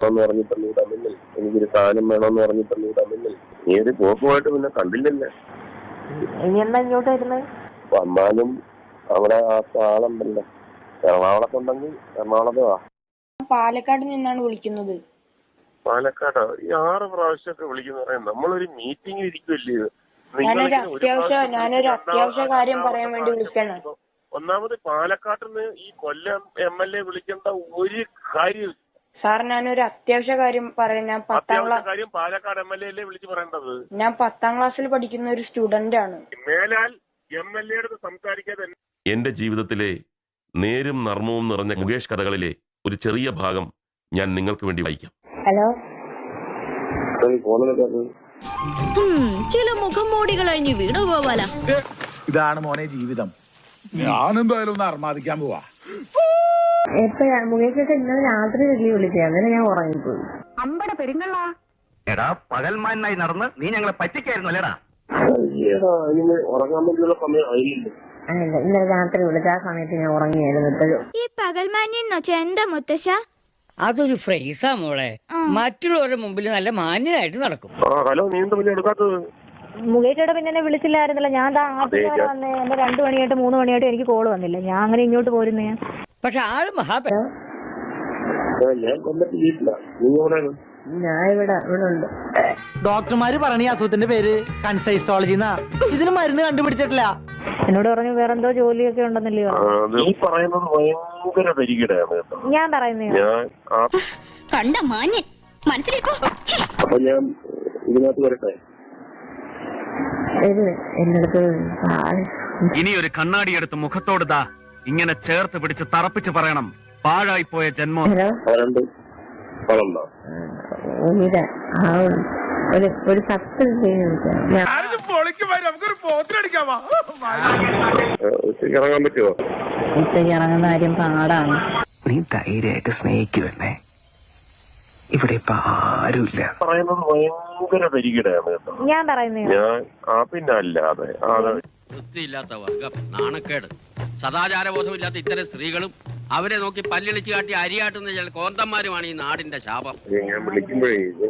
എന്ന് പറഞ്ഞ് തന്നൂടാ മിന്നൽ എനിക്കൊരു സാധനം വേണമെന്ന് പറഞ്ഞ് തന്നൂടാ മിന്നൽ നീ ഒരു പോക്കുമായിട്ട് പിന്നെ കണ്ടില്ലല്ലേ? വന്നാലും അവിടെ ആ ആളുണ്ടല്ലോ. എറണാകുളത്തുണ്ടെങ്കിൽ എറണാകുളത്ത് വാ. പാലക്കാട് നിന്നാണ് വിളിക്കുന്നത്. പാലക്കാട്? ഈ ആറ് പ്രാവശ്യമൊക്കെ വിളിക്കുന്ന. പറയാം നമ്മളൊരു മീറ്റിംഗ് ഇരിക്കുമല്ലേ ഞാനൊരു അത്യാവശ്യ ഞാനൊരു അത്യാവശ്യ കാര്യം പറയാൻ വേണ്ടി വിളിക്കാണ്. ഒന്നാമത് പാലക്കാട്ടിൽ നിന്ന് ഈ കൊല്ലം എം എൽ എ വിളിക്കേണ്ട ഒരു കാര്യം സാർ ഞാനൊരു അത്യാവശ്യ കാര്യം പറയാം. ഞാൻ പത്താം അത്യാവശ്യ ക്ലാസ് കാര്യം പാലക്കാട് എം എൽ എ അല്ലേ വിളിച്ചു പറയേണ്ടത്. ഞാൻ പത്താം ക്ലാസ്സിൽ പഠിക്കുന്ന ഒരു സ്റ്റുഡന്റ് ആണ്. മേലാൽ എം എൽ എ അടുത്ത് സംസാരിക്കാതെ എന്റെ ജീവിതത്തിലെ നേരും നർമ്മവും നിറഞ്ഞ മുകേഷ് കഥകളിലെ ഒരു ചെറിയ ഭാഗം ഞാൻ നിങ്ങൾക്ക് വേണ്ടി വായിക്കാം. ഹലോ? ചില മുഖംമൂടികൾ അഴിഞ്ഞു വീണു ഗോപാല. ഇതാണ് മോനെ ജീവിതം. ഞാനെന്തായാലും ഒന്ന് അർമാദിക്കാൻ പോവാ. എപ്പോഴാ മുകേഷൊക്കെ ഇന്നലെ രാത്രി വലിയ വിളിച്ചേ അന്നേരം ഞാൻ ഉറങ്ങിപ്പോയി. എടാ പകൽമാനായി നടന്ന് നീ ഞങ്ങളെ പറ്റിക്കായിരുന്നു അല്ലേടാ? അയ്യടാ ഇനി ഉറങ്ങാൻ വേണ്ടിയുള്ള സമയം ആയില്ലേ? ഇന്നലെ രാത്രി വിളിച്ച ആ സമയത്ത് ഞാൻ ഉറങ്ങിയായിരുന്നു ഇപ്പോഴും. ഈ പകൽമാന്യൻ വെച്ചാ എന്താ മുത്തശ്ശ? അതൊരു ഫ്രേസാ മോളെ. മറ്റുള്ളവരുടെ മുമ്പിൽ നല്ല മാന്യനായിട്ട് നടക്കും. ആ ഹലോ നീ എന്താ വലിയ എടുക്കാത്തത്? പിന്നെ എന്നെ വിളിച്ചില്ലായിരുന്നല്ലോ. ഞാൻ ദാ ആദ്യം വരെ വന്നേ. എന്റെ രണ്ടു മണിയായിട്ട് മൂന്ന് മണിയായിട്ട് എനിക്ക് കോൾ വന്നില്ല. ഞാൻ അങ്ങനെ ഇങ്ങോട്ട് പോരുന്നേ. പക്ഷെ ആൾ മഹാപെ ആ, ഞാൻ കൊല്ലത്ത് വീട്ടില്ല നീ എവിടെയാണ് ഞാൻ ഇവിടെ ഇവിടെ ഉണ്ട് ഡോക്ടർമാര് പറഞ്ഞ അസുഖത്തിന്റെ പേര് കൺസൈസ്റ്റോളജി എന്നാ. ഇതിന് മരുന്ന് കണ്ടുപിടിച്ചിട്ടില്ല. എന്നോട് പറഞ്ഞു വേറെന്തോ ജോലിയൊക്കെ ഉണ്ടെന്നല്ലേ ആ, നീ പറയുന്നത് ഭയങ്കര കേട്ടോ. ഞാൻ പറയുന്നേ ഞാൻ ആ കണ്ട മാന്യൻ. മനസ്സിലേക്കോ അപ്പൊ ഞാൻ ഇതിനകത്ത് വരട്ടെ? ഇത് എന്റെ അടുത്ത് ഇനി ഒരു കണ്ണാടി എടുത്ത് മുഖത്തോട് ദാ ഇങ്ങനെ ചേർത്ത് പിടിച്ച് തറപ്പിച്ച് പറയണം. പാഴായിപ്പോയ ജന്മം. ഹലോ? ആരണ്ട് വളണ്ടോ ഉമിത ആ ഒരു ഒരു പത്ത് പേര് വിളിച്ചാ. ഞാൻ നമുക്കൊരു പോത്തിനടിക്കാവാ ഉച്ചയ്ക്ക് ഇറങ്ങാൻ പറ്റുമോ ഉച്ചയ്ക്ക് ഇറങ്ങുന്ന കാര്യം പാടാണ്. നീ ധൈര്യമായിട്ട് സ്നേഹിക്കുവല്ലേ? ഇവിടെ ഇപ്പൊ ആരുമില്ല. പറയുന്നത് ഭയങ്കര കേട്ടോ. ഞാൻ പറയുന്നേ ഞാൻ ആ പിന്നെ അല്ലാതെ ആ, അതെ. വൃത്തിയില്ലാത്ത വർഗം നാണക്കേട്. സദാചാരബോധമില്ലാത്ത ഇത്തരം സ്ത്രീകളും അവരെ നോക്കി പല്ലിളിച്ച് കാട്ടി അരിയാട്ടുന്ന ചില കോന്തന്മാരുമാണ് ഈ നാടിന്റെ ശാപം. ഞാൻ വിളിക്കുമ്പോഴേ ഇത്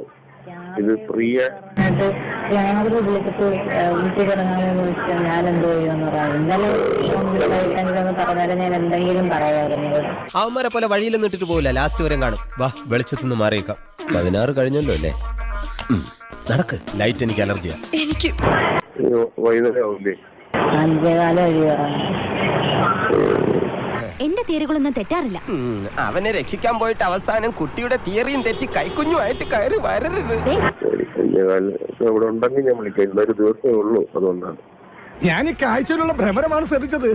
രാവിലെ വിളിച്ചിട്ട് വെച്ചാൽ ഞാൻ എന്തോ ചെയ്യുമെന്ന് പറയാം ഇന്നലെ എന്തെങ്കിലും പറഞ്ഞാലും ഞാൻ എന്തെങ്കിലും പറയാമായിരുന്നു അവന്മാരെ പോലെ വഴിയിൽ നിന്നിട്ട് പോവില്ല. ലാസ്റ്റ് വരെ കാണും. വാ വെളിച്ചത്തു നിന്ന് മാറിയേക്കാം. പതിനാറ് കഴിഞ്ഞല്ലോ അല്ലേ? ഉം, നടക്ക്. ലൈറ്റ് എനിക്ക് അലർജിയാ. എനിക്ക് ഇത് വൈകുന്നേരം ആവില്ലേ അഞ്ചേകാലം എന്റെ തീരുകളൊന്നും തെറ്റാറില്ല. അവനെ രക്ഷിക്കാൻ പോയിട്ട് അവസാനം കുട്ടിയുടെ തിയറിയും തെറ്റി കൈക്കുഞ്ഞുമായിട്ട് കയറി വരരുത്. ഇവിടെ ഉണ്ടെങ്കിൽ ഞാൻ വിളിക്കാം. ഇന്നൊരു ദിവസമേ ഉള്ളൂ അതുകൊണ്ടാണ്. ഞാൻ ഈ കാഴ്ചയിലുള്ള ഭ്രമരമാണ് ശ്രദ്ധിച്ചത്.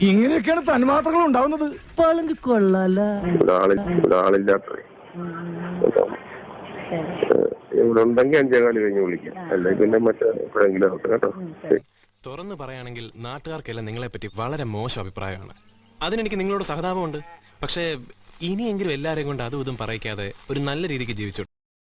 ഇങ്ങനെയൊക്കെയാണ് തന്മാത്രകൾ ഉണ്ടാവുന്നത്. പളങ്ക് കൊള്ളാല. ഇവിടെ ഉണ്ടെങ്കിൽ അഞ്ചേകാൽ കഴിഞ്ഞ് വിളിക്കാം. അല്ലെങ്കിൽ പിന്നെ മറ്റേ എപ്പോഴെങ്കിലും ആവട്ടെ കേട്ടോ. തുറന്നു പറയുകയാണെങ്കിൽ നാട്ടുകാർക്കെല്ലാം നിങ്ങളെപ്പറ്റി വളരെ മോശം അഭിപ്രായമാണ്. അതിനെനിക്ക് നിങ്ങളോട് സഹതാപമുണ്ട്. പക്ഷേ ഇനിയെങ്കിലും എല്ലാവരെയും കൊണ്ട് അതും ഇതും പറയിക്കാതെ ഒരു നല്ല രീതിക്ക് ജീവിച്ചു